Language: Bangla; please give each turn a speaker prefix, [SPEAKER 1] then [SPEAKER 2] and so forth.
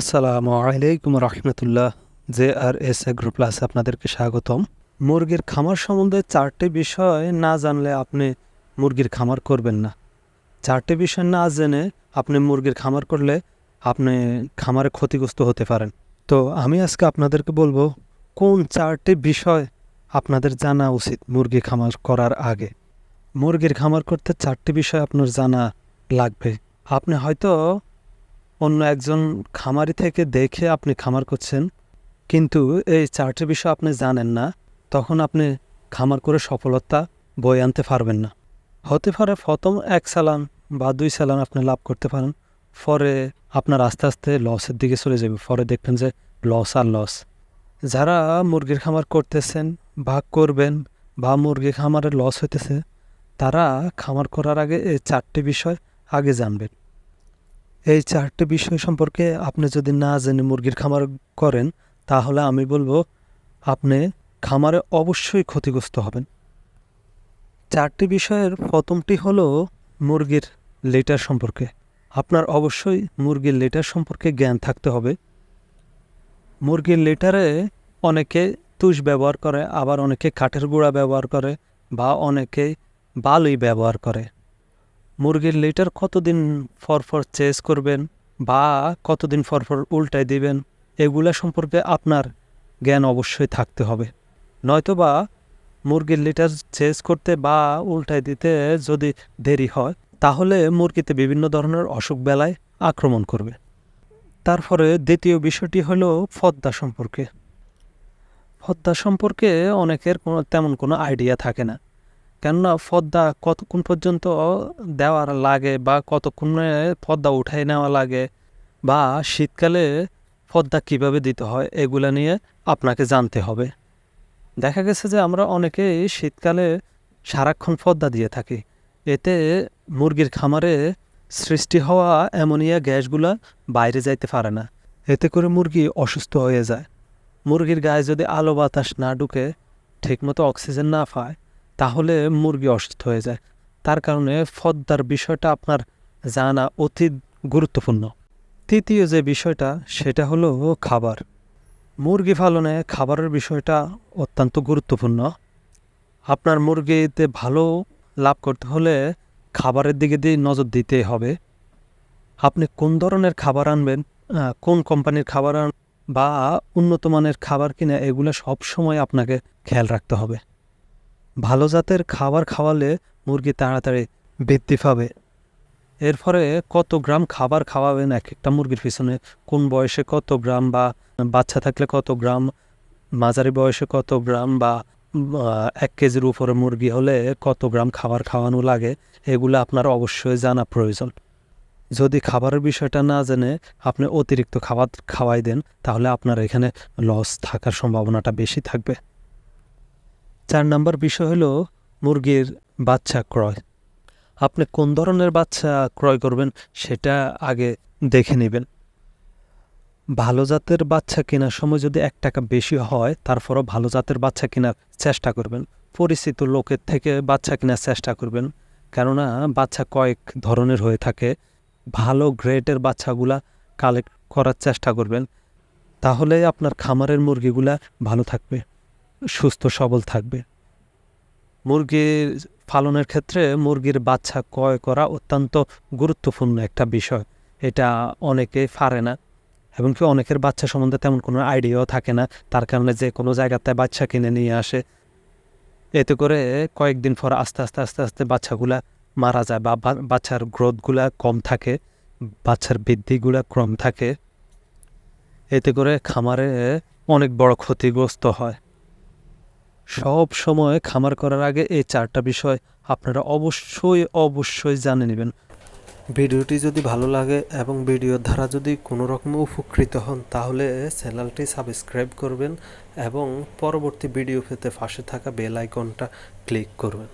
[SPEAKER 1] আসসালামু আলাইকুম রহমতুল্লাহ, J R S agro plus আপনাদেরকে স্বাগতম। মুরগির খামার সম্বন্ধে চারটে বিষয় না জানলে আপনি মুরগির খামার করবেন না। চারটে বিষয় না জেনে আপনি মুরগির খামার করলে আপনি খামারে ক্ষতিগ্রস্ত হতে পারেন। তো আমি আজকে আপনাদেরকে বলব, কোন চারটে বিষয় আপনাদের জানা উচিত মুরগি খামার করার আগে? মুরগির খামার করতে চারটি বিষয় আপনার জানা লাগবে। আপনি হয়তো অন্য একজন খামারি থেকে দেখে আপনি খামার করছেন, কিন্তু এই চারটি বিষয় আপনি জানেন না, তখন আপনি খামার করে সফলতা বই আনতে পারবেন না। হতে পারে প্রথম এক সালান বা দুই সালান আপনি লাভ করতে পারেন, পরে আপনার আস্তে আস্তে লসের দিকে চলে যাবে, পরে দেখবেন যে লস আর লস। যারা মুরগির খামার করতেছেন বা করবেন বা মুরগি খামারে লস হইতেছে, তারা খামার করার আগে এই চারটি বিষয় আগে জানবেন। এই চারটি বিষয় সম্পর্কে আপনি যদি না জেনে মুরগির খামার করেন, তাহলে আমি বলব আপনি খামারে অবশ্যই ক্ষতিগ্রস্ত হবেন। চারটি বিষয়ের প্রথমটি হলো মুরগির লেটার সম্পর্কে। আপনার অবশ্যই মুরগির লেটার সম্পর্কে জ্ঞান থাকতে হবে। মুরগির লেটারে অনেকে তুষ ব্যবহার করে, আবার অনেকে কাঠের গুঁড়া ব্যবহার করে বা অনেকে বালুই ব্যবহার করে। মুরগির লিটার কতদিন ফর ফর চেস করবেন বা কতদিন ফর ফর উল্টায় দিবেন, এগুলা সম্পর্কে আপনার জ্ঞান অবশ্যই থাকতে হবে। নয়তোবা মুরগির লিটার চেস করতে বা উল্টায় দিতে যদি দেরি হয়, তাহলে মুরগিতে বিভিন্ন ধরনের অসুখ বেলায় আক্রমণ করবে। তারপরে দ্বিতীয় বিষয়টি হলো ফদ্দা সম্পর্কে। ফদ্দা সম্পর্কে অনেকের কোনো তেমন কোনো আইডিয়া থাকে না। কেননা পদ্মা কতক্ষণ পর্যন্ত দেওয়ার লাগে বা কতক্ষণে পদ্মা উঠাই নেওয়া লাগে বা শীতকালে পদ্মা কীভাবে দিতে হয়, এগুলা নিয়ে আপনাকে জানতে হবে। দেখা গেছে যে আমরা অনেকেই শীতকালে সারাক্ষণ পদ্মা দিয়ে থাকি। এতে মুরগির খামারে সৃষ্টি হওয়া অ্যামোনিয়া গ্যাসগুলা বাইরে যাইতে পারে না। এতে করে মুরগি অসুস্থ হয়ে যায়। মুরগির গায়ে যদি আলো বাতাস না ঢুকে, ঠিকমতো অক্সিজেন না পায় তাহলে মুরগি অসুস্থ হয়ে যায়। তার কারণে ফদ্দার বিষয়টা আপনার জানা অতি গুরুত্বপূর্ণ। তৃতীয় যে বিষয়টা, সেটা হলো খাবার। মুরগি পালনে খাবারের বিষয়টা অত্যন্ত গুরুত্বপূর্ণ। আপনার মুরগিতে ভালো লাভ করতে হলে খাবারের দিকে দিয়ে নজর দিতে হবে। আপনি কোন ধরনের খাবার আনবেন কোন কোম্পানির খাবার আন, বা উন্নত মানের খাবার কিনা, এগুলো সব সময় আপনাকে খেয়াল রাখতে হবে। ভালো জাতের খাবার খাওয়ালে মুরগি তাড়াতাড়ি বৃদ্ধি পাবে। এর ফলে কত গ্রাম খাবার খাওয়াবেন এক একটা মুরগির পিছনে? কোন বয়সে কত গ্রাম বা বাচ্চা থাকলে কত গ্রাম? মাঝারি বয়সে কত গ্রাম বা এক কেজির উপরে মুরগি হলে কত গ্রাম খাবার খাওয়ানো লাগে? এগুলো আপনার অবশ্যই জানা প্রয়োজন। যদি খাবারের বিষয়টা না জেনে আপনি অতিরিক্ত খাবার খাওয়াই দেন, তাহলে আপনার এখানে লস থাকার সম্ভাবনাটা বেশি থাকবে। চার নাম্বার বিষয় হলো মুরগির বাচ্চা ক্রয়। আপনি কোন ধরনের বাচ্চা ক্রয় করবেন সেটা আগে দেখে নেবেন। ভালো জাতের বাচ্চা কেনার সময় যদি এক টাকা বেশি হয়, তারপরও ভালো জাতের বাচ্চা কেনার চেষ্টা করবেন। পরিচিত লোকের থেকে বাচ্চা কেনার চেষ্টা করবেন। কেননা বাচ্চা কয়েক ধরনের হয়ে থাকে। ভালো গ্রেডের বাচ্চাগুলা কালেক্ট করার চেষ্টা করবেন। তাহলে আপনার খামারের মুরগিগুলা ভালো থাকবে। সুস্থ, সবল থাকবে। মুরগির পালনের ক্ষেত্রে মুরগির বাচ্চা ক্রয় করা অত্যন্ত গুরুত্বপূর্ণ একটা বিষয়। এটা অনেকে পারে না এবং এমনকি অনেকের বাচ্চা সম্বন্ধে তেমন কোনো আইডিয়াও থাকে না। তার কারণে যে কোনো জায়গাতে বাচ্চা কিনে নিয়ে আসে। এতে করে কয়েকদিন পর আস্তে আস্তে আস্তে আস্তে বাচ্চাগুলা মারা যায় বা বা- বাচ্চার গ্রোথগুলা কম থাকে, বাচ্চার বৃদ্ধিগুলা কম থাকে। এতে করে খামারে অনেক বড় ক্ষতিগ্রস্ত হয়। সব সময় খামার করার আগে এই চারটা বিষয় আপনারা অবশ্যই অবশ্যই জানে নেবেন। ভিডিওটি যদি ভালো লাগে এবং ভিডিওর দ্বারা যদি কোনো রকম উপকৃত হন, তাহলে চ্যানেলটি সাবস্ক্রাইব করবেন এবং পরবর্তী ভিডিও পেতে পাশে থাকা বেল আইকনটা ক্লিক করবেন।